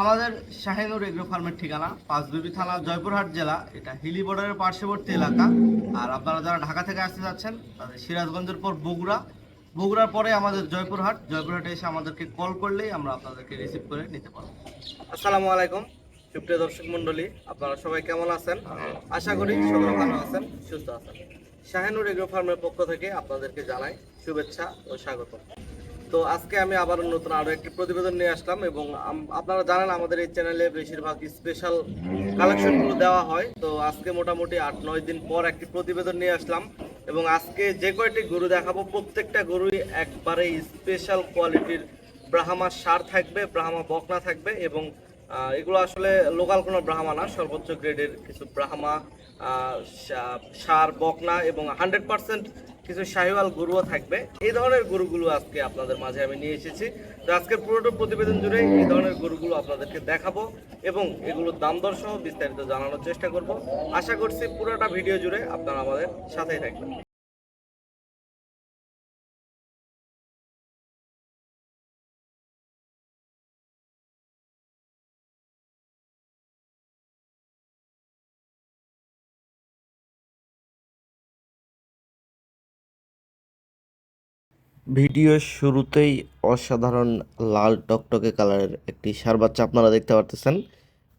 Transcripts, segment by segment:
আমাদের শাহিনুর এগ্রো ফার্মের ঠিকানা পাঁচবিবি থানা, জয়পুরহাট জেলা। এটা হিলি বর্ডারের পার্শ্ববর্তী এলাকা। আর আপনারা যারা ঢাকা থেকে আসতে যাচ্ছেন, তাদের সিরাজগঞ্জের পর বগুড়া। বগুড়ার পরে আমাদের জয়পুরহাট। জয়পুরহাটে এসে আমাদেরকে কল করলেই আমরা আপনাদেরকে রিসিভ করে নিতে পারব। আসসালামু আলাইকুম, সুপ্রিয় দর্শক মণ্ডলী, আপনারা সবাই কেমন আছেন? আশা করি সকলে ভালো আছেন, সুস্থ আছেন। শাহিনুর এগ্রো ফার্মের পক্ষ থেকে আপনাদেরকে জানাই শুভেচ্ছা ও স্বাগত। তো আজকে আমি আবার নতুন আরও একটি প্রতিবেদন নিয়ে আসলাম এবং আপনারা জানেন আমাদের এই চ্যানেলে বেশিরভাগ স্পেশাল কালেকশন কালেকশনগুলো দেওয়া হয়। তো আজকে মোটামুটি আট নয় দিন পর একটি প্রতিবেদন নিয়ে আসলাম এবং আজকে যে কয়টি গরু দেখাবো, প্রত্যেকটা গরুই একবারে স্পেশাল কোয়ালিটির ব্রাহ্মা সার থাকবে, ব্রাহ্মা বকনা থাকবে এবং এগুলো আসলে লোকাল কোনো ব্রাহ্মা না, সর্বোচ্চ গ্রেডের কিছু ব্রাহ্মা সার, বকনা এবং হান্ড্রেড পার্সেন্ট কিছু শাহিওয়াল গরুও থাকবে। এই ধরনের গরুগুলো আজকে আপনাদের মাঝে আমি নিয়ে এসেছি। তো আজকের পুরোটা প্রতিবেদন জুড়ে এই ধরনের গরুগুলো আপনাদেরকে দেখাবো এবং এগুলোর দাম দর সহ বিস্তারিত জানানোর চেষ্টা করব। আশা করছি পুরোটা ভিডিও জুড়ে আপনারা আমাদের সাথেই থাকবেন। ভিডিওর শুরুতেই অসাধারণ লাল টকটকে কালারের একটি সার বাচ্চা আপনারা দেখতে পারতেছেন।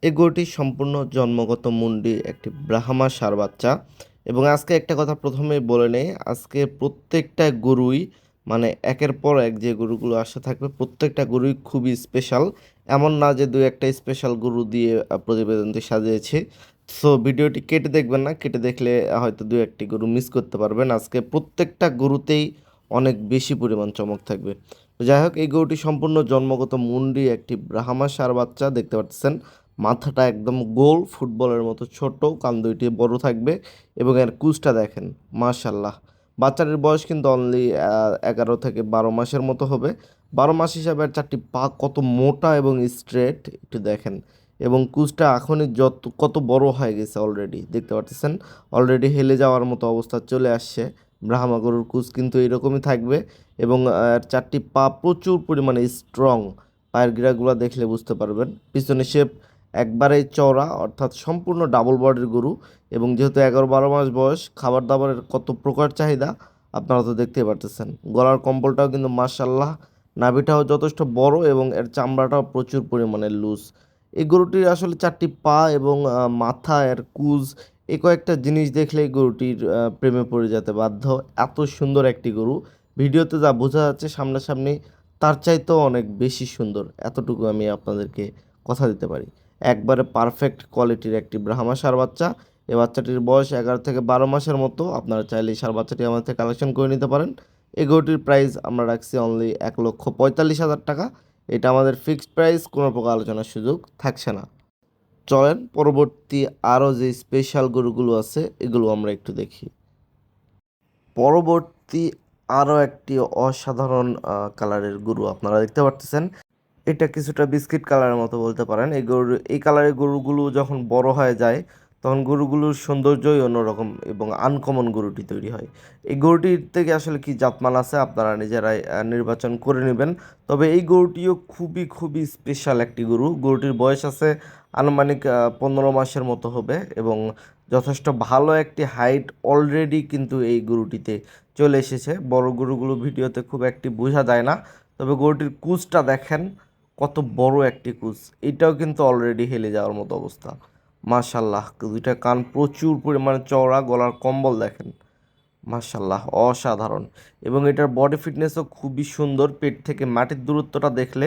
এই গরুটি সম্পূর্ণ জন্মগত মুন্ডি একটি ব্রাহ্মা সার বাচ্চা। এবং আজকে একটা কথা প্রথমেই বলে নেই, আজকে প্রত্যেকটা গরুই মানে একের পর এক যে গরুগুলো আসে থাকবে, প্রত্যেকটা গরুই খুবই স্পেশাল এমন না যে দু একটা স্পেশাল গরু দিয়ে প্রতিবেদনটি সাজিয়েছে। সো ভিডিওটি কেটে দেখবেন না, কেটে দেখলে হয়তো দু একটি গরু মিস করতে পারবেন। আজকে প্রত্যেকটা গরুতেই অনেক বেশি পরিমাণ চমক থাকবে। যাই হোক, এই গরুটি সম্পূর্ণ জন্মগত মুন্ডি, একটি ব্রাহ্মা সার বাচ্চা, দেখতে পাচ্ছেন। মাথাটা একদম গোল, ফুটবলের মতো ছোট, কান দুইটি বড় থাকবে এবং এর কুচটা দেখেন মাশাল্লাহ বাচ্চাটির বয়স কিন্তু অনলি এগারো থেকে বারো মাসের মতো হবে। বারো মাস হিসাবে আর চারটি পা কত মোটা এবং স্ট্রেট একটু দেখেন। এবং কুচটা এখনই যত, কত বড় হয়ে গেছে অলরেডি দেখতে পাচ্ছেন। অলরেডি হেলে যাওয়ার মতো অবস্থা চলে আসছে। ব্রাহ্মা গরুর কুচ কিন্তু এরকমই থাকবে এবং চারটি পা প্রচুর পরিমাণে স্ট্রং পায়ের গিরাগুলো দেখলে বুঝতে পারবেন। পিছনে শেপ একবারে চওড়া, অর্থাৎ সম্পূর্ণ ডাবল বডির গরু এবং যেহেতু এগারো বারো মাস বয়স খাবার দাবারের কত প্রকার চাহিদা আপনারা তো দেখতেই পারতেছেন। গলার কম্বলটাও কিন্তু মার্শাল্লাহ নাভিটাও যথেষ্ট বড় এবং এর চামড়াটাও প্রচুর পরিমাণে লুজ এই গরুটির আসলে চারটি পা এবং মাথা, এর কুজ এই কয়েকটা জিনিস দেখলেই গরুটির প্রেমে পড়ে যেতে বাধ্য এত সুন্দর একটি গরু। ভিডিওতে যা বোঝা যাচ্ছে সামনাসামনি, তার চাইতেও অনেক বেশি সুন্দর। এতটুকু আমি আপনাদেরকে কথা দিতে পারি। একবারে পারফেক্ট কোয়ালিটির একটি ব্রাহ্মা সার বাচ্চা। এই বাচ্চাটির বয়স এগারো থেকে বারো মাসের মতো। আপনারা চাইলে এই সার বাচ্চাটি আমাদের থেকে কালেকশন করে নিতে পারেন। এই গরুটির প্রাইস আমরা রাখছি অনলি এক লক্ষ পঁয়তাল্লিশ হাজার টাকা। এটা আমাদের ফিক্সড প্রাইস কোনো প্রকার আলোচনার সুযোগ থাকছে না। চলেন, পরবর্তী আরও যে স্পেশাল গরুগুলো আছে, এগুলো আমরা একটু দেখি। পরবর্তী আরও একটি অসাধারণ কালারের গরু আপনারা দেখতে পারতেছেন। এটা কিছুটা বিস্কিট কালারের মতো বলতে পারেন। এই গরু, এই কালারের গরুগুলো যখন বড় হয়ে যায় তখন গরুগুলোর সৌন্দর্যই অন্যরকম এবং আনকমন গরুটি তৈরি হয়। এই গরুটির থেকে আসলে কি জাতমান আছে আপনারা নিজেরাই নির্বাচন করে নেবেন। তবে এই গরুটিও খুবই খুবই স্পেশাল একটি গরু। গরুটির বয়স আছে আনুমানিক পনেরো মাসের মতো হবে এবং যথেষ্ট ভালো একটি হাইট অলরেডি কিন্তু এই গরুটিতে চলে এসেছে। বড় গরুগুলো ভিডিওতে খুব একটি বোঝা যায় না, তবে গরুটির কুচটা দেখেন, কত বড় একটি কুচ এটাও কিন্তু অলরেডি হেলে যাওয়ার মতো অবস্থা। মাশাল্লাহ, দুইটা কান প্রচুর পরিমাণে চওড়া, গলার কম্বল দেখেন। মাশাল্লাহ, অসাধারণ। এবং এটার বডি ফিটনেসও খুবই সুন্দর, পেট থেকে মাটির দূরত্বটা দেখলে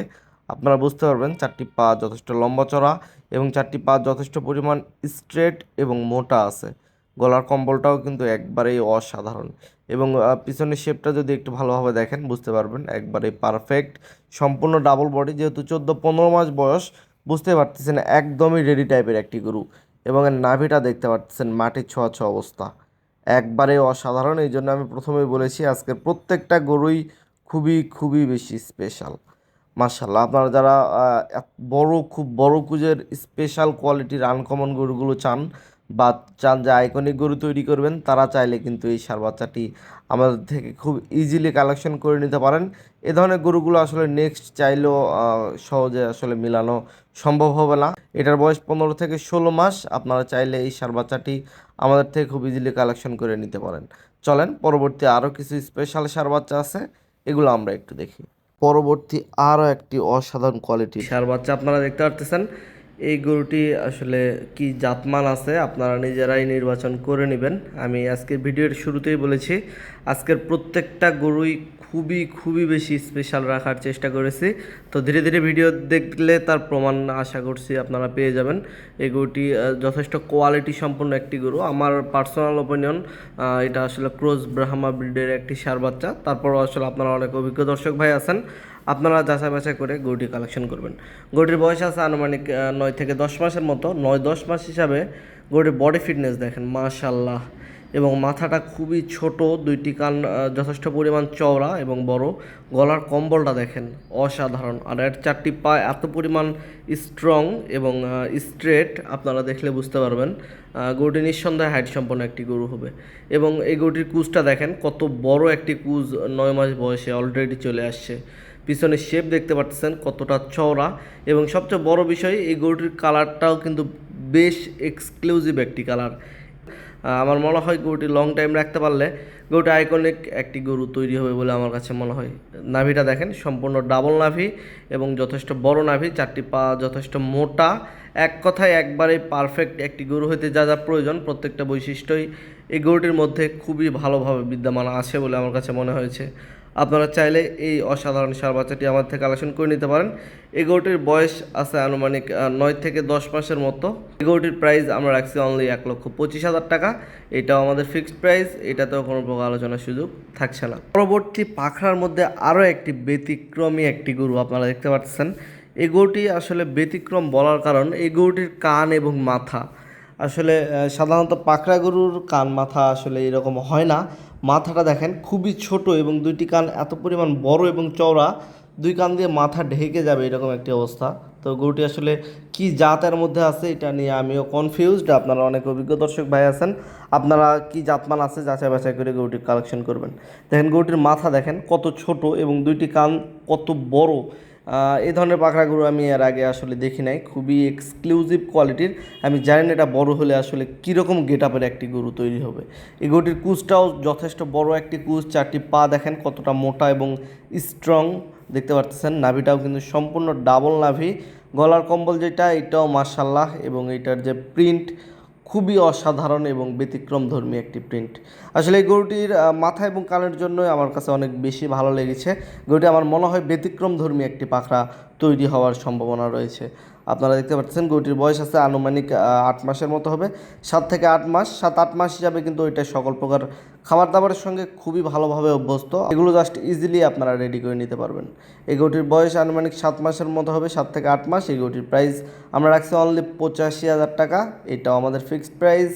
আপনারা বুঝতে পারবেন চারটি পা যথেষ্ট লম্বা চড়া এবং চারটি পা যথেষ্ট পরিমাণ স্ট্রেট এবং মোটা আছে। গলার কম্বলটাও কিন্তু একবারেই অসাধারণ। এবং পিছনের শেপটা যদি একটু ভালোভাবে দেখেন, বুঝতে পারবেন একবারে পারফেক্ট সম্পূর্ণ ডাবল বডি যেহেতু চোদ্দ পনেরো মাস বয়স বুঝতে পারতেছেন, একদমই রেডি টাইপের একটি গরু এবং এর নাভিটা দেখতে পারতেছেন মাটির ছোঁয়া ছোঁয়া অবস্থা। একবারে অসাধারণ, এই জন্য আমি প্রথমেই বলেছি আজকের প্রত্যেকটা গরুই খুবই খুবই বেশি স্পেশাল মার্শাল্লাহ আপনারা যারা বড়, খুব বড় কুজের স্পেশাল কোয়ালিটির আনকমন গরুগুলো চান বা চান যে আইকনিক গরু তৈরি করবেন, তারা চাইলে কিন্তু এই সার বাচ্চাটি আমাদের থেকে খুব ইজিলি কালেকশন করে নিতে পারেন। এ ধরনের গরুগুলো আসলে নেক্সট চাইলেও সহজে আসলে মিলানো সম্ভব হবে না। এটার বয়স পনেরো থেকে ষোলো মাস, আপনারা চাইলে এই সার বাচ্চাটি আমাদের থেকে খুব ইজিলি কালেকশন করে নিতে পারেন। চলেন, পরবর্তী আরও কিছু স্পেশাল সার বাচ্চা আছে, এগুলো আমরা একটু দেখি। পরবর্তী আরও একটি অসাধারণ কোয়ালিটি সার বাচ্চা আপনারা দেখতে পারতেছেন। এই গরুটি আসলে কি জাতমান আছে আপনারা নিজেরাই নির্বাচন করে নেবেন। আমি আজকের ভিডিওর শুরুতেই বলেছি, আজকের প্রত্যেকটা গরুই খুবই খুবই বেশি স্পেশাল রাখার চেষ্টা করেছি। তো ধীরে ধীরে ভিডিও দেখলে তার প্রমাণ আশা করছি আপনারা পেয়ে যাবেন। এই গরুটি যথেষ্ট কোয়ালিটি সম্পন্ন একটি গরু। আমার পার্সোনাল ওপিনিয়ন এটা আসলে ক্রোজ ব্রাহ্মা ব্রিডের একটি সার বাচ্চা। তারপরও আসলে আপনারা অনেক অভিজ্ঞ দর্শক ভাই আছেন। আপনারা যাচাই বাছাই করে গরুটি কালেকশন করবেন। গরুটির বয়স আছে আনুমানিক নয় থেকে দশ মাসের মতো। নয় দশ মাস হিসাবে গরুটির বডি ফিটনেস দেখেন মাশাল্লাহ এবং মাথাটা খুবই ছোট, দুইটি কান যথেষ্ট পরিমাণ চওড়া এবং বড়। গলার কম্বলটা দেখেন, অসাধারণ। আর এর চারটি পা এত পরিমাণ স্ট্রং এবং স্ট্রেট আপনারা দেখলে বুঝতে পারবেন গরুটি নিঃসন্দেহে হাইট সম্পন্ন একটি গরু হবে। এবং এই গরুটির কুজটা দেখেন, কত বড় একটি কুজ নয় মাস বয়সে অলরেডি চলে আসছে। পিছনের শেপ দেখতে পাচ্ছেন কতটা চওড়া। এবং সবচেয়ে বড় বিষয়, এই গরুটির কালারটাও কিন্তু বেশ এক্সক্লুসিভ একটি কালার আমার মনে হয় গরুটি লং টাইম রাখতে পারলে গরুটি আইকনিক একটি গরু তৈরি হবে বলে আমার কাছে মনে হয়। নাভিটা দেখেন, সম্পূর্ণ ডাবল নাভি এবং যথেষ্ট বড় নাভি, চারটি পা যথেষ্ট মোটা। এক কথায় একবারেই পারফেক্ট একটি গরু হইতে যা যা প্রয়োজন, প্রত্যেকটা বৈশিষ্ট্যই এই গরুটির মধ্যে খুবই ভালোভাবে বিদ্যমান আছে বলে আমার কাছে মনে হয়েছে। আপনারা চাইলে এই অসাধারণ সার বাচ্চাটি আমার থেকে কালেকশন করে নিতে পারেন। এই গরুটির বয়স আছে আনুমানিক নয় থেকে দশ মাসের মতো। এই গরুটির প্রাইস আমরা রাখছি অনলি এক লক্ষ পঁচিশ হাজার টাকা। এটাও আমাদের ফিক্সড প্রাইস এটাতেও কোনো প্রকার আলোচনার সুযোগ থাকছে না। পরবর্তী পাখড়ার মধ্যে আরও একটি ব্যতিক্রমী একটি গরু আপনারা দেখতে পাচ্ছেন। এই গরুটি আসলে ব্যতিক্রম বলার কারণ, এই গরুটির কান এবং মাথা। আসলে সাধারণত পাকড়া গরুর কান মাথা আসলে এরকম হয় না। মাথাটা দেখেন খুবই ছোট এবং দুইটি কান এত পরিমাণ বড় এবং চওড়া, দুই কান দিয়ে মাথা ঢেকে যাবে এরকম একটি অবস্থা। তো গরুটি আসলে কি জাতের মধ্যে আছে এটা নিয়ে আমিও কনফিউজড আপনারা অনেক অভিজ্ঞ দর্শক ভাই আছেন, আপনারা কি জাতমান আছে যাচাই বাছাই করে গরুটি কালেকশন করবেন। দেখেন গরুটির মাথা দেখেন কত ছোট এবং দুইটি কান কত বড় এই ধরনের পাখরা গরু আমি এর আগে আসলে দেখি নাই। খুবই এক্সক্লুসিভ কোয়ালিটির আমি জানি না এটা বড় হলে আসলে কীরকম গেট আপের একটি গরু তৈরি হবে। এই গরুটির কুচটাও যথেষ্ট বড় একটি কুচ, চারটি পা দেখেন কতটা মোটা এবং স্ট্রং দেখতে পাচ্ছেন। নাভিটাও কিন্তু সম্পূর্ণ ডাবল নাভি। গলার কম্বল যেটা, এটাও মার্শাল্লাহ এবং এটার যে প্রিন্ট খুবই অসাধারণ এবং ব্যতিক্রম ধর্মী একটি প্রিন্ট আসলে এই গরুটির মাথা এবং কানের জন্য আমার কাছে অনেক বেশি ভালো লেগেছে। গরুটি আমার মনে হয় ব্যতিক্রম ধর্মী একটি পাখরা তৈরি হওয়ার সম্ভাবনা রয়েছে। আপনারা দেখতে পাচ্ছেন, গরুটির বয়স আছে আনুমানিক আট মাসের মতো হবে। সাত থেকে আট মাস, সাত আট মাস হিসাবে কিন্তু এটা সকল প্রকার খাবার দাবারের সঙ্গে খুবই ভালোভাবে অভ্যস্ত। এগুলো জাস্ট ইজিলি আপনারা রেডি করে নিতে পারবেন। এই গরুটির বয়স আনুমানিক সাত মাসের মতো হবে, সাত থেকে আট মাস। এই গরুটির প্রাইস আমরা রাখছি অনলি পঁচাশি হাজার টাকা। এটাও আমাদের ফিক্সড প্রাইস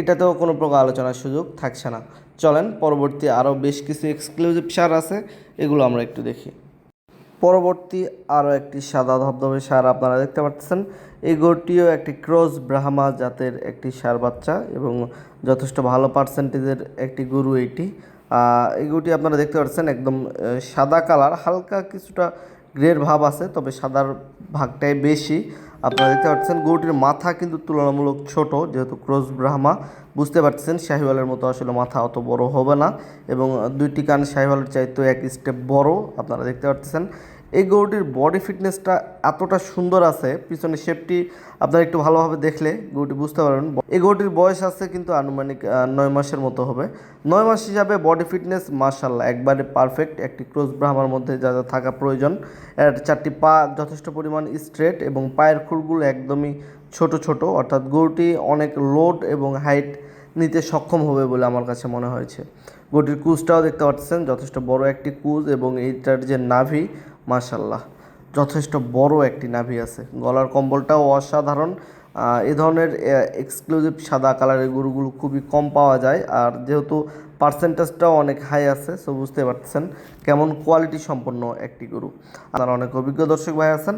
এটাতেও কোনো প্রকার আলোচনার সুযোগ থাকছে না। চলেন, পরবর্তী আরও বেশ কিছু এক্সক্লুসিভ সার আছে, এগুলো আমরা একটু দেখি। পরবর্তী আরও একটি সাদা ধবধবে সার আপনারা দেখতে পাচ্ছেন। এই গরুটিও একটি ক্রস ব্রাহ্মা জাতের একটি সার বাচ্চা এবং যথেষ্ট ভালো পার্সেন্টেজের একটি গরু এটি। এই গরুটি আপনারা দেখতে পাচ্ছেন একদম সাদা কালার, হালকা কিছুটা গ্রের ভাব আছে, তবে সাদার ভাগটাই বেশি। আপনারা দেখতে পাচ্ছেন গরুটির মাথা কিন্তু তুলনামূলক ছোট, যেহেতু ক্রস ব্রাহ্মা। বুঝতে পারছেন শাহিওয়ালের মতো আসলে মাথা অত বড় হবে না এবং দুইটি কান শাহিওয়ালের চাইতে এক স্টেপ বড়, আপনারা দেখতে পাচ্ছেন। এই গরুটির বডি ফিটনেসটা এতটা সুন্দর আছে পিছনে শেপটি আপনারা একটু ভালোভাবে দেখলে গরুটি বুঝতে পারবেন। এই গরুটির বয়স আছে কিন্তু আনুমানিক নয় মাসের মতো হবে। নয় মাস হিসাবে বডি ফিটনেস মার্শাল্লাহ একবারে পারফেক্ট একটি ক্রোজ ব্রাহ্মার মধ্যে যা যা থাকা প্রয়োজন। এর চারটি পা যথেষ্ট পরিমাণ স্ট্রেট এবং পায়ের খুরগুলো একদমই ছোট ছোট। অর্থাৎ গরুটি অনেক লোড এবং হাইট নিতে সক্ষম হবে বলে আমার কাছে মনে হয়েছে। গরুটির কুজটাও দেখতে পাচ্ছেন, যথেষ্ট বড় একটি কুজ এবং এইটার যে নাভি মাশাল্লাহ যথেষ্ট বড় একটি নাভি আছে। গলার কম্বলটাও অসাধারণ। এ ধরনের এক্সক্লুসিভ সাদা কালারের গরুগুলো খুবই কম পাওয়া যায়। আর যেহেতু পার্সেন্টেজটাও অনেক হাই আছে সো বুঝতে পারছেন কেমন কোয়ালিটি সম্পন্ন একটি গরু। আপনারা অনেক অভিজ্ঞ দর্শক ভাই আছেন।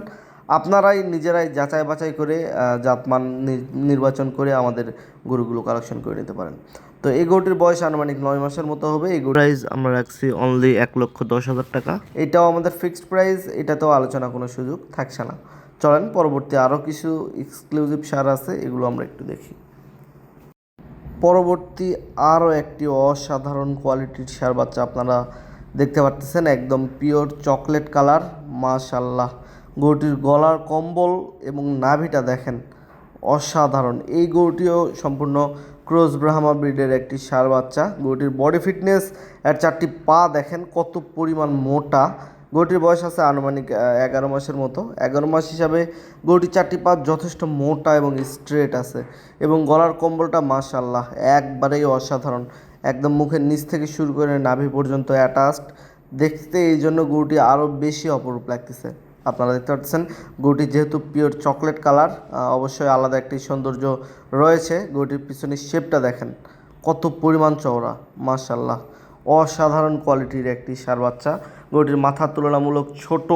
আপনারাই নিজেরাই যাচাই বাছাই করে জাতমান নির্বাচন করে আমাদের গরুগুলো কালেকশন করে নিতে পারেন। তো এই গরুটির বয়স আনুমানিক নয় মাসের মতো হবে। এই প্রাইস আমরা রাখছি অনলি এক লক্ষ দশ হাজার টাকা। এটাও আমাদের ফিক্সড প্রাইস এটাতেও আলোচনা কোনো সুযোগ থাকছে না। চলেন পরবর্তী আরও কিছু এক্সক্লুসিভ সার আছে এগুলো আমরা একটু দেখি। পরবর্তী আরও একটি অসাধারণ কোয়ালিটির সার বাচ্চা আপনারা দেখতে পারতেছেন একদম পিওর চকলেট কালার মাশাল্লাহ গরুটির গলার কম্বল এবং নাভিটা দেখেন অসাধারণ। এই গরুটিও সম্পূর্ণ ক্রোজ ব্রাহ্মা ব্রিডের একটি সার বাচ্চা। গরুটির বডি ফিটনেস এর চারটি পা দেখেন কত পরিমাণ মোটা। গরুটির বয়স আছে আনুমানিক এগারো মাসের মতো। এগারো মাস হিসাবে গরুটির চারটি পা যথেষ্ট মোটা এবং স্ট্রেট আছে এবং গলার কম্বলটা মাশাল্লাহ একবারেই অসাধারণ। একদম মুখের নিচ থেকে শুরু করে নাভি পর্যন্ত অ্যাটাচড দেখতে এই জন্য গরুটি আরও বেশি অপরূপ লাগতেছে। আপনারা দেখতে পাচ্ছেন গরুটি যেহেতু পিওর চকলেট কালার অবশ্যই আলাদা একটি সৌন্দর্য রয়েছে। গরুটির পিছনের শেপটা দেখেন, কত পরিমাণ চওড়া মাশাল্লাহ অসাধারণ কোয়ালিটির একটি সার বাচ্চা। গরুটির মাথা তুলনামূলক ছোট,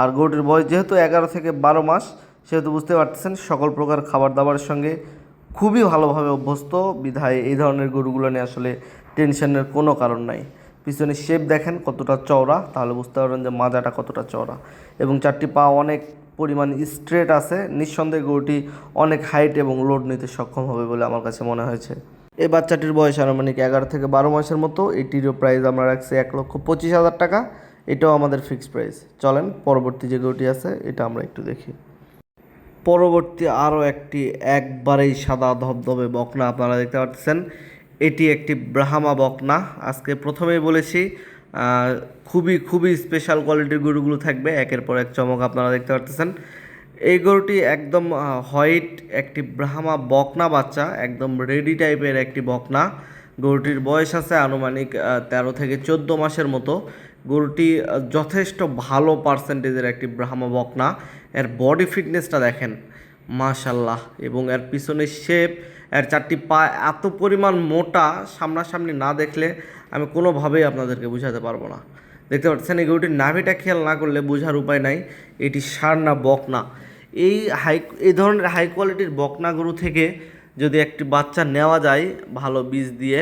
আর গরুটির বয়স যেহেতু এগারো থেকে বারো মাস, সেহেতু বুঝতে পারতেছেন সকল প্রকার খাবার দাবারের সঙ্গে খুবই ভালোভাবে অভ্যস্ত। বিধায় এই ধরনের গরুগুলো নিয়ে আসলে টেনশনের কোনো কারণ নাই। পিছনের শেপ দেখেন কতটা চওড়া, তাহলে বুঝতে পারবেন যে মাজাটা কতটা চওড়া। এবং চারটি পা অনেক পরিমাণ স্ট্রেট আছে, নিঃসন্দেহে গরুটি অনেক হাইট এবং লোড নিতে সক্ষম হবে বলে আমার কাছে মনে হয়েছে। এই বাচ্চাটির বয়স আনুমানিক এগারো থেকে বারো মাসের মতো, এটিরও প্রাইস আমরা রাখছি এক লক্ষ পঁচিশ হাজার টাকা, এটাও আমাদের ফিক্সড প্রাইস চলেন, পরবর্তী যে গরুটি আছে, এটা আমরা একটু দেখি। পরবর্তী আরও একটি একবারেই সাদা ধবধবে বকনা, আপনারা দেখতে পাচ্ছেন। এটি একটি ব্রাহ্মা বকনা। আজকে প্রথমেই বলেছি খুবই খুবই স্পেশাল কোয়ালিটির গরুগুলো থাকবে। একের পর এক চমক আপনারা দেখতে পাচ্ছেন এই গরুটি একদম হোয়াইট একটি ব্রাহ্মা বকনা বাচ্চা, একদম রেডি টাইপের একটি বকনা। গরুটির বয়স আছে আনুমানিক তেরো থেকে চোদ্দ মাসের মতো। গরুটি যথেষ্ট ভালো পার্সেন্টেজের একটি ব্রাহ্মা বকনা। এর বডি ফিটনেসটা দেখেন মাশাল্লাহ এবং এর পিছনের শেপ এর চারটি পা এত পরিমাণ মোটা সামনাসামনি না দেখলে আমি কোনোভাবেই আপনাদেরকে বোঝাতে পারব না। দেখতে পাচ্ছেন, এই গরুটির নাভিটা খেয়াল না করলে বোঝার উপায় নাই। এটি সার না, বকনা। এই হাই, এই ধরনের হাই কোয়ালিটির বকনা গরু থেকে যদি একটি বাচ্চা নেওয়া যায় ভালো বীজ দিয়ে,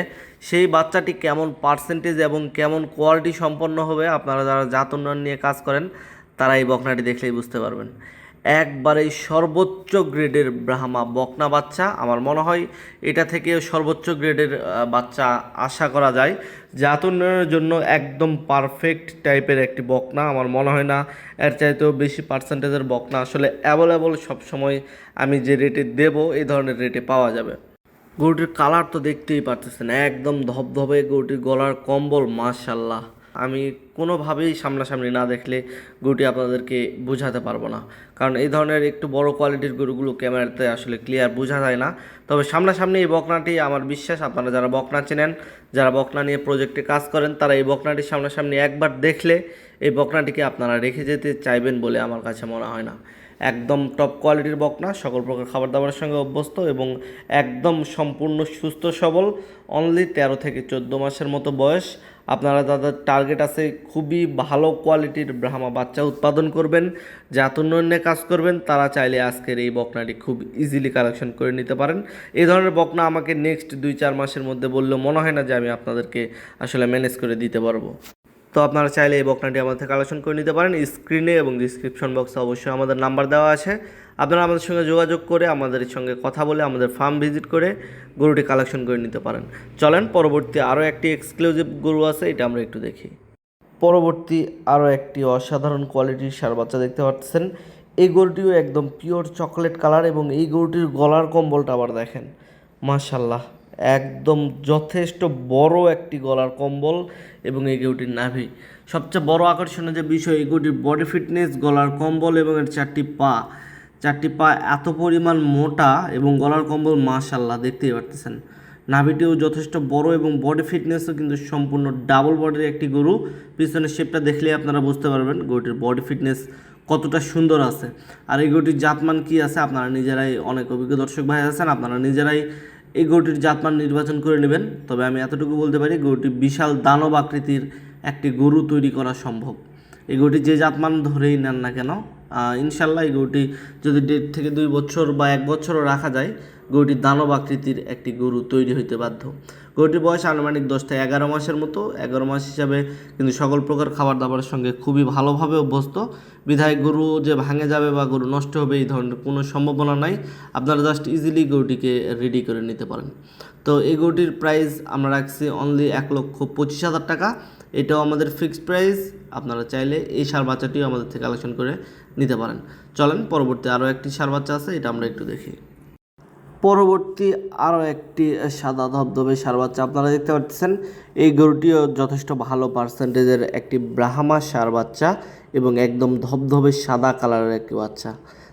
সেই বাচ্চাটি কেমন পার্সেন্টেজ এবং কেমন কোয়ালিটি সম্পন্ন হবে, আপনারা যারা জাত উন্নয়ন নিয়ে কাজ করেন, তারা এই বকনাটি দেখলেই বুঝতে পারবেন। একবারেই সর্বোচ্চ গ্রেডের ব্রাহ্মা বকনা বাচ্চা। আমার মনে হয় এটা থেকে সর্বোচ্চ গ্রেডের বাচ্চা আশা করা যায়। জাত উন্নয়নের জন্য একদম পারফেক্ট টাইপের একটি বকনা। আমার মনে হয় না এর চাইতেও বেশি পার্সেন্টেজের বকনা আসলে অ্যাভেলেবল সবসময় আমি যে রেটে দেব, এই ধরনের রেটে পাওয়া যাবে। গরুটির কালার তো দেখতেই পারতেছেন, একদম ধবধবে গরুটির গলার কম্বল মাশাল্লাহ আমি কোনোভাবেই সামনাসামনি না দেখলে গরুটি আপনাদেরকে বোঝাতে পারব না। কারণ এই ধরনের একটু বড় কোয়ালিটির গরুগুলো ক্যামেরাতে আসলে ক্লিয়ার বোঝা যায় না। তবে সামনাসামনি এই বকনাটি আমার বিশ্বাস, আপনারা যারা বকনা চেনেন, যারা বকনা নিয়ে প্রজেক্টে কাজ করেন, তারা এই বকনাটি সামনাসামনি একবার দেখলে এই বকনাটিকে আপনারা রেখে যেতে চাইবেন বলে আমার কাছে মনে হয় না। একদম টপ কোয়ালিটির বকনা, সকল প্রকার খাবার দাবারের সঙ্গে অভ্যস্ত এবং একদম সম্পূর্ণ সুস্থ সবল অনলি তেরো থেকে চোদ্দ মাসের মতো বয়স। আপনারা তাদের টার্গেট আছে খুবই ভালো কোয়ালিটির ব্রাহ্মা বাচ্চা উৎপাদন করবেন, জাত উন্নয়নে কাজ করবেন, তারা চাইলে আজকের এই বকনাটি খুব ইজিলি কালেকশন করে নিতে পারেন। এই ধরনের বকনা আমাকে নেক্সট দুই চার মাসের মধ্যে বললেও মনে হয় না যে আমি আপনাদেরকে আসলে ম্যানেজ করে দিতে পারব। তো আপনারা চাইলে এই বকনাটি আমাদের থেকে কালেকশন করে নিতে পারেন। স্ক্রিনে এবং ডিসক্রিপশন বক্সে অবশ্যই আমাদের নাম্বার দেওয়া আছে। আপনারা আমাদের সঙ্গে যোগাযোগ করে, আমাদের সঙ্গে কথা বলে, আমাদের ফার্ম ভিজিট করে গরুটি কালেকশন করে নিতে পারেন। চলেন, পরবর্তী আরও একটি এক্সক্লুসিভ গরু আছে, এটা আমরা একটু দেখি। পরবর্তী আরও একটি অসাধারণ কোয়ালিটির সার বাচ্চা দেখতে পাচ্ছেন। এই গরুটিও একদম পিওর চকলেট কালার এবং এই গরুটির গলার কম্বলটা আবার দেখেন। মাশাল্লাহ একদম যথেষ্ট বড় একটি গলার কম্বল এবং এই গরুটির নাভি। সবচেয়ে বড় আকর্ষণীয় যে বিষয়, এই গরুটির বডি ফিটনেস গলার কম্বল এবং এর চারটি পা। চারটি পা এত পরিমাণ মোটা এবং গলার কম্বল মাশাল্লাহ দেখতেই পারতেছেন। নাভিটিও যথেষ্ট বড় এবং বডি ফিটনেসও কিন্তু সম্পূর্ণ ডাবল বডির একটি গরু। পিছনের শেপটা দেখলেই আপনারা বুঝতে পারবেন গরুটির বডি ফিটনেস কতটা সুন্দর আছে। আর এই গরুটির জাতমান কি আছে, আপনারা নিজেরাই অনেক অভিজ্ঞ দর্শক ভাই আছেন, আপনারা নিজেরাই এই গরুটির জাতমান নির্বাচন করে নেবেন। তবে আমি এতটুকু বলতে পারি, গরুটি বিশাল দানব আকৃতির একটি গরু তৈরি করা সম্ভব। এই গরুটি যে জাতমান ধরেই নেন না কেন ইনশাল্লাহ এই গরুটি যদি দেড় থেকে দুই বছর বা এক বছরও রাখা যায় গরুটি দানব আকৃতির একটি গরু তৈরি হইতে বাধ্য। গরুটির বয়স আনুমানিক দশ থেকে এগারো মাসের মতো। এগারো মাস হিসাবে কিন্তু সকল প্রকার খাবার দাবারের সঙ্গে খুবই ভালোভাবে অভ্যস্ত। বিধায় গরু যে ভাঙে যাবে বা গরু নষ্ট হবে এই ধরনের কোনো সম্ভাবনা নাই। আপনারা জাস্ট ইজিলি গরুটিকে রেডি করে নিতে পারেন। তো এই গরুটির প্রাইস আমরা রাখছি অনলি এক লক্ষ পঁচিশ হাজার টাকা। এটাও আমাদের ফিক্সড প্রাইস আপনারা চাইলে এই সার বাচ্চাটিও আমাদের থেকে কালেকশন করে নিতে পারেন। চলেন, পরবর্তী আরও একটি সার বাচ্চা আছে, এটা আমরা একটু দেখি। পরবর্তী আরও একটি সাদা ধবধবে সার বাচ্চা আপনারা দেখতে পাচ্ছেন। এই গরুটিও যথেষ্ট ভালো পার্সেন্টেজের একটি ব্রাহ্মা সার বাচ্চা এবং একদম ধবধবে সাদা কালারের একটি বাচ্চা।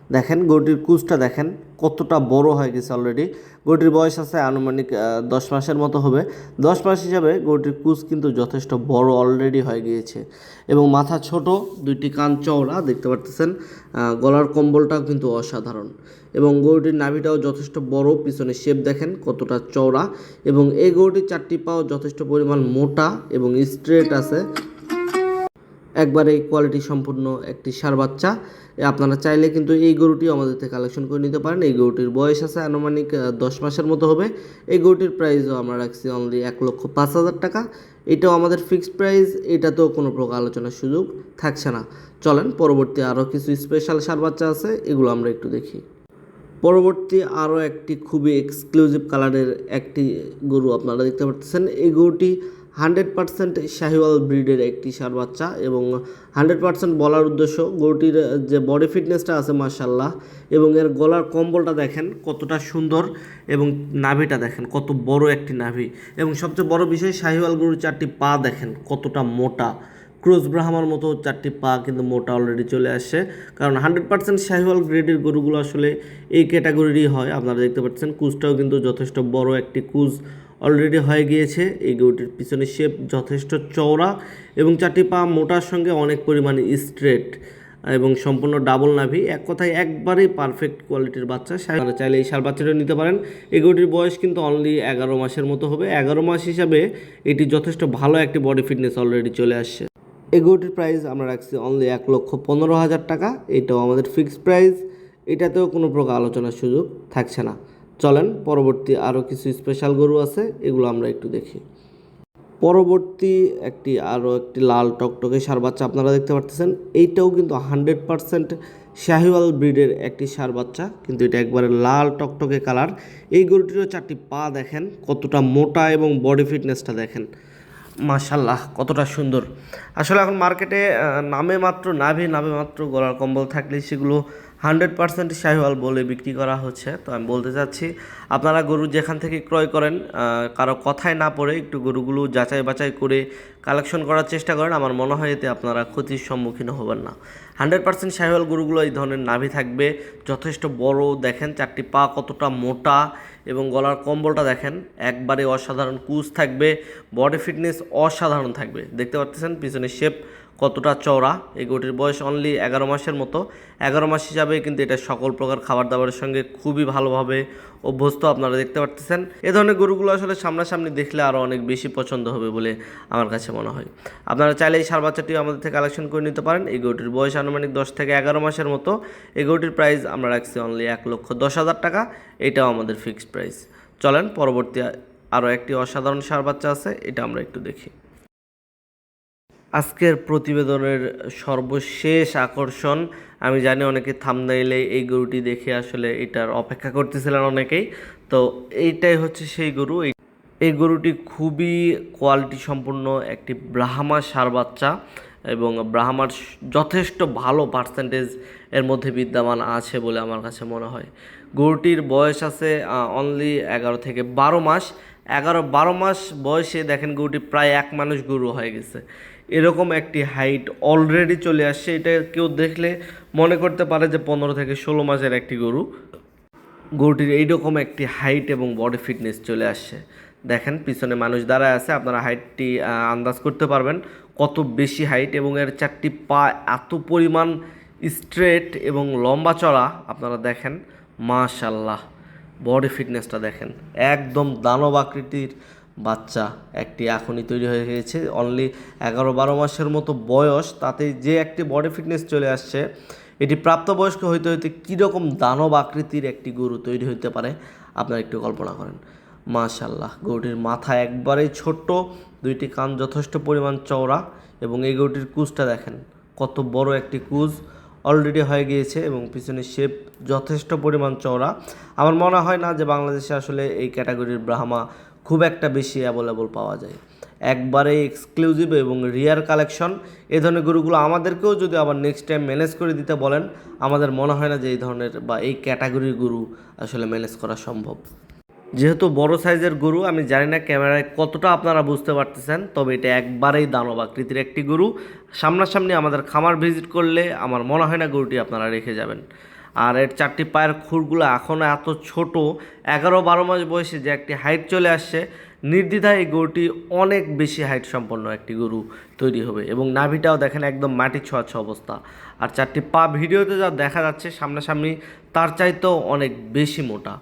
দেখেন, গরুটির কুচটা দেখেন, কতটা বড় হয়ে গেছে অলরেডি গরুটির বয়স আছে আনুমানিক দশ মাসের মতো হবে। দশ মাস হিসাবে গরুটির কুচ কিন্তু যথেষ্ট বড় অলরেডি হয়ে গিয়েছে এবং মাথা ছোট, দুইটি কান চওড়া, দেখতে পারতেছেন গলার কম্বলটাও কিন্তু অসাধারণ এবং গরুটির নাভিটাও যথেষ্ট বড় পিছনে শেপ দেখেন, কতটা চওড়া এবং এই গরুটির চারটি পাও যথেষ্ট পরিমাণ মোটা এবং স্ট্রেট আছে। একবারে কোয়ালিটি সম্পূর্ণ একটি সার বাচ্চা আপনারা চাইলে কিন্তু এই গরুটি আমাদের থেকে কালেকশন করে নিতে পারেন। এই গরুটির বয়স আছে আনুমানিক দশ মাসের মতো হবে। এই গরুটির প্রাইসও আমরা রাখছি অনলি এক লক্ষ পাঁচ হাজার টাকা। এটাও আমাদের ফিক্সড প্রাইস এটাতেও কোনো প্রকার আলোচনার সুযোগ থাকছে না। চলেন, পরবর্তী আরও কিছু স্পেশাল সার বাচ্চা আছে, এগুলো আমরা একটু দেখি। পরবর্তী আরও একটি খুবই এক্সক্লুসিভ কালারের একটি গরু আপনারা দেখতে পাচ্ছেন এই গরুটি হান্ড্রেড পার্সেন্ট শাহিওয়াল ব্রিডের একটি সার বাচ্চা এবং হান্ড্রেড পার্সেন্ট বলার উদ্দেশ্য, গরুটির যে বডি ফিটনেসটা আছে মার্শাল্লাহ এবং এর গলার কম্বলটা দেখেন কতটা সুন্দর এবং নাভিটা দেখেন কত বড় একটি নাভি। এবং সবচেয়ে বড় বিষয়, শাহিওয়াল গরুর চারটি পা দেখেন কতটা মোটা। ক্রোজ ব্রাহ্মার মতো চারটি পা কিন্তু মোটা অলরেডি চলে আসছে কারণ হান্ড্রেড পার্সেন্ট শাহিওয়াল গ্রেডের গরুগুলো আসলে এই ক্যাটাগরিরই হয়। আপনারা দেখতে পাচ্ছেন কুজটাও কিন্তু যথেষ্ট বড় একটি কুচ অলরেডি হয়ে গিয়েছে। এই গরুটির পিছনে শেপ যথেষ্ট চওড়া এবং চারটি পা মোটার সঙ্গে অনেক পরিমাণে স্ট্রেট এবং সম্পূর্ণ ডাবল নাভি। এক কথায় একবারেই পারফেক্ট কোয়ালিটির বাচ্চা। আপনারা চাইলে এই সার বাচ্চাটা নিতে পারেন। এই গরুটির বয়স কিন্তু অনলি এগারো মাসের মতো হবে। এগারো মাস হিসাবে এটি যথেষ্ট ভালো একটি বডি ফিটনেস অলরেডি চলে আসছে। এই গরুটির প্রাইস আমরা রাখছি অনলি এক লক্ষ পনেরো হাজার টাকা। এটাও আমাদের ফিক্সড প্রাইস এটাতেও কোনো প্রকার আলোচনার সুযোগ থাকছে না। চলেন, পরবর্তী আরও কিছু স্পেশাল গরু আছে, এগুলো আমরা একটু দেখি। পরবর্তী একটি আরও একটি লাল টকটকে সার বাচ্চা আপনারা দেখতে পাচ্ছেন এইটাও কিন্তু হান্ড্রেড পারসেন্ট শাহিওয়াল ব্রিডের একটি সার বাচ্চা, কিন্তু এটা একবারে লাল টকটকে কালার এই গরুটিরও চারটি পা দেখেন, কতটা মোটা এবং বডি ফিটনেসটা দেখেন। মাশাল্লাহ, কতটা সুন্দর। আসলে এখন মার্কেটে নামে মাত্র নাভি, নামে মাত্র গলার কম্বল থাকলে সেগুলো হান্ড্রেড পার্সেন্ট শাহিওয়াল বলে বিক্রি করা হচ্ছে। তো আমি বলতে চাচ্ছি, আপনারা গরু যেখান থেকে ক্রয় করেন কারও কথায় না পড়ে একটু গরুগুলো যাচাই বাছাই করে কালেকশন করার চেষ্টা করেন, আমার মনে হয় এতে আপনারা ক্ষতির সম্মুখীন হবেন না। হান্ড্রেড পার্সেন্ট শাহিওয়াল গরুগুলো এই ধরনের নাভি থাকবে। যথেষ্ট বড়, দেখেন চারটি পা কতটা মোটা এবং গলার কম্বলটা দেখেন, একবারে অসাধারণ কুচ থাকবে বডি ফিটনেস অসাধারণ থাকবে। দেখতে পাচ্ছেন পিছনে শেপ কতটা চওড়া? এই গরুটির বয়স অনলি এগারো মাসের মতো। এগারো মাস হিসাবে কিন্তু এটা সকল প্রকার খাবার দাবারের সঙ্গে খুবই ভালোভাবে অভ্যস্ত আপনারা দেখতে পাচ্ছেন এ ধরনের গরুগুলো আসলে সামনাসামনি দেখলে আরও অনেক বেশি পছন্দ হবে বলে আমার কাছে মনে হয়। আপনারা চাইলে এই সার বাচ্চাটি আমাদের থেকে কালেকশন করে নিতে পারেন। এই গরুটির বয়স আনুমানিক দশ থেকে এগারো মাসের মতো। এই গরুটির প্রাইস আমরা রাখছি অনলি এক লক্ষ দশ হাজার টাকা। এটাও আমাদের ফিক্সড প্রাইস চলেন, পরবর্তী আরও একটি অসাধারণ সার বাচ্চা আছে, এটা আমরা একটু দেখি। আজকের প্রতিবেদনের সর্বশেষ আকর্ষণ, আমি জানি অনেকে থামনাইলে এই গরুটি দেখে আসলে এটার অপেক্ষা করতেছিলেন অনেকেই, তো এইটাই হচ্ছে সেই গরু। এই এই গরুটি খুবই কোয়ালিটি সম্পূর্ণ একটি ব্রাহ্মা সার বাচ্চা এবং ব্রাহ্মার যথেষ্ট ভালো পার্সেন্টেজ এর মধ্যে বিদ্যমান আছে বলে আমার কাছে মনে হয়। গরুটির বয়স আছে অনলি এগারো থেকে বারো মাস। এগারো, বারো মাস বয়সে দেখেন গরুটি প্রায় এক মানুষ গরু হয়ে গেছে। এরকম একটি হাইট অলরেডি চলে আসছে। এটা কেউ দেখলে মনে করতে পারে যে পনেরো থেকে ষোলো মাসের একটি গরু। গরুটির এইরকম একটি হাইট এবং বডি ফিটনেস চলে আসছে। দেখেন, পিছনে মানুষ দাঁড়ায় আছে। আপনারা হাইটটি আন্দাজ করতে পারবেন। কত বেশি হাইট এবং এর চারটি পা এত পরিমাণ স্ট্রেট এবং লম্বা চড়া, আপনারা দেখেন মাশাল্লাহ বডি ফিটনেসটা দেখেন। একদম দানব আকৃতির বাচ্চা একটি এখনই তৈরি হয়ে গিয়েছে। অনলি এগারো বারো মাসের মতো বয়স, তাতে যে একটি বডি ফিটনেস চলে আসছে, এটি প্রাপ্তবয়স্ক হইতে হইতে কীরকম দানব আকৃতির একটি গরু তৈরি হইতে পারে, আপনারা একটু কল্পনা করেন। মাশাল্লাহ গরুটির মাথা একবারেই ছোট্ট, দুইটি কান যথেষ্ট পরিমাণ চওড়া এবং এই গরুটির কুজটা দেখেন, কত বড় একটি কুজ। অলরেডি হয়ে গিয়েছে এবং পিছনের শেপ যথেষ্ট পরিমাণ চওড়া। আমার মনে হয় না যে বাংলাদেশে আসলে এই ক্যাটাগরির ব্রাহ্মা খুব একটা বেশি অ্যাভেলেবল পাওয়া যায়। একবারে এক্সক্লুসিভ এবং রিয়ার কালেকশন এই ধরনের গরুগুলো আমাদেরকেও যদি আবার নেক্সট টাইম ম্যানেজ করে দিতে বলেন, আমাদের মনে হয় না যে এই ধরনের বা এই ক্যাটাগরির গরু আসলে ম্যানেজ করা সম্ভব। যেহেতু বড় সাইজের গরু, আমি জানি না ক্যামেরায় কতটা আপনারা বুঝতে পারতেছেন, তবে এটা একবারেই দানব আকৃতির একটি গরু। সামনাসামনি আমাদের খামার ভিজিট করলে আমার মনে হয় না গরুটি আপনারা রেখে যাবেন। আর এর চারটি পায়ের খুরগুলো এখনও এত ছোট, এগারো বারো মাস বয়সে যে একটি হাইট চলে আসছে, নির্দ্বিধায় এই গরুটি অনেক বেশি হাইট সম্পন্ন একটি গরু তৈরি হবে এবং নাভিটাও দেখেন একদম মাটি ছোঁয়াচ্ছে অবস্থা। আর চারটি পা ভিডিওতে যা দেখা যাচ্ছে, সামনাসামনি তার চাইতেও অনেক বেশি মোটা।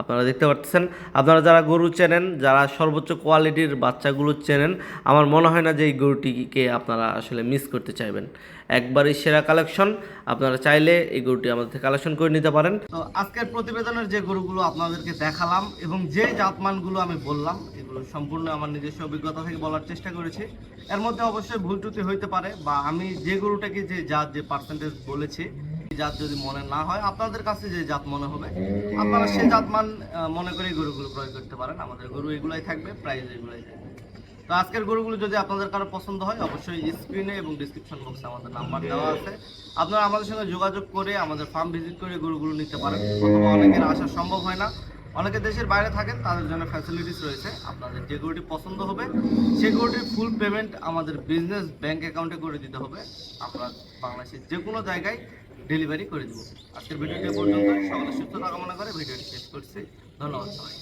আপনারা দেখতে পাচ্ছেন আপনারা যারা গরু চেনেন, যারা সর্বোচ্চ কোয়ালিটির বাচ্চাগুলো চেনেন, আমার মনে হয় না যে এই গরুটিকে আপনারা আসলে মিস করতে চাইবেন। একবারই সেরা কালেকশন আপনারা চাইলে এই গরুটি আমাদের থেকে কালেকশন করে নিতে পারেন। তো আজকের প্রতিবেদনের যে গরুগুলো আপনাদেরকে দেখালাম এবং যে জাতমানগুলো আমি বললাম এগুলো সম্পূর্ণ আমার নিজস্ব অভিজ্ঞতা থেকে বলার চেষ্টা করেছি। এর মধ্যে অবশ্যই ভুল ত্রুটি হইতে পারে বা আমি যে গরুটাকে যে জাত যে পার্সেন্টেজ বলেছি জাত যদি মনে না হয় আপনাদের কাছে যে জাত মনে হবে আপনারা সেই জাতমান আহ, মনে করে গরুগুলো ক্রয় করতে পারেন। আমাদের গরু এগুলাই থাকবে প্রাইস এগুলাই থাকবে। তো আজকের গরুগুলো যদি আপনাদের কারও পছন্দ হয় অবশ্যই স্ক্রিনে এবং ডিসক্রিপশন বক্সে আমাদের নাম্বার দেওয়া আছে। আপনারা আমাদের সঙ্গে যোগাযোগ করে আমাদের ফার্ম ভিজিট করে গরুগুলো নিতে পারেন। অথবা অনেকের আসা সম্ভব হয় না। অনেকে দেশের বাইরে থাকেন তাদের জন্য ফ্যাসিলিটিস রয়েছে। আপনাদের যে গরুটি পছন্দ হবে সেই গরুটির ফুল পেমেন্ট আমাদের বিজনেস ব্যাংক অ্যাকাউন্টে করে দিতে হবে। আমরা বাংলাদেশের যে কোনো জায়গায় ডেলিভারি করে দেবো। আজকের ভিডিওটি পর্যন্ত সকলে সুস্থতা কামনা করে ভিডিওটি শেষ করছি। ধন্যবাদ সবাই